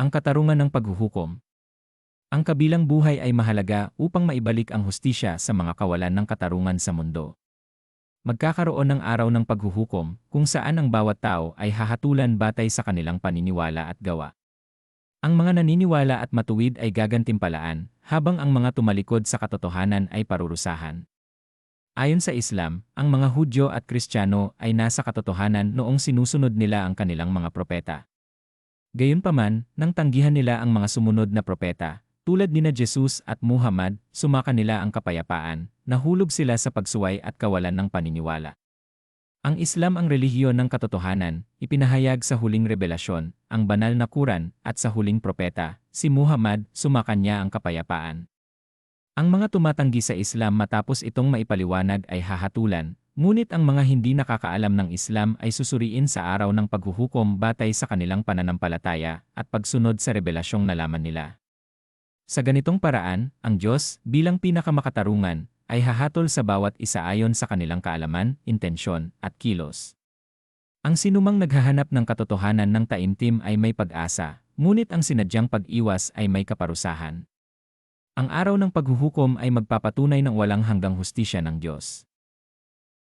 Ang katarungan ng paghuhukom. Ang kabilang buhay ay mahalaga upang maibalik ang hustisya sa mga kawalan ng katarungan sa mundo. Magkakaroon ng araw ng paghuhukom kung saan ang bawat tao ay hahatulan batay sa kanilang paniniwala at gawa. Ang mga naniniwala at matuwid ay gagantimpalaan, habang ang mga tumalikod sa katotohanan ay parurusahan. Ayon sa Islam, ang mga Hudyo at Kristiyano ay nasa katotohanan noong sinusunod nila ang kanilang mga propeta. Gayunpaman, nang tanggihan nila ang mga sumunod na propeta, tulad nina Jesus at Muhammad, sumaka nila ang kapayapaan, nahulog sila sa pagsuway at kawalan ng paniniwala. Ang Islam ang relihiyon ng katotohanan, ipinahayag sa huling revelasyon, ang banal na Quran, at sa huling propeta, si Muhammad, sumakanya ang kapayapaan. Ang mga tumatanggi sa Islam matapos itong maipaliwanag ay hahatulan, ngunit ang mga hindi nakakaalam ng Islam ay susuriin sa araw ng paghuhukom batay sa kanilang pananampalataya at pagsunod sa revelasyong nalaman nila. Sa ganitong paraan, ang Diyos, bilang pinakamakatarungan, ay hahatol sa bawat isa ayon sa kanilang kaalaman, intensyon, at kilos. Ang sinumang naghahanap ng katotohanan ng taimtim ay may pag-asa, ngunit ang sinadyang pag-iwas ay may kaparusahan. Ang araw ng paghuhukom ay magpapatunay ng walang hanggang hustisya ng Diyos.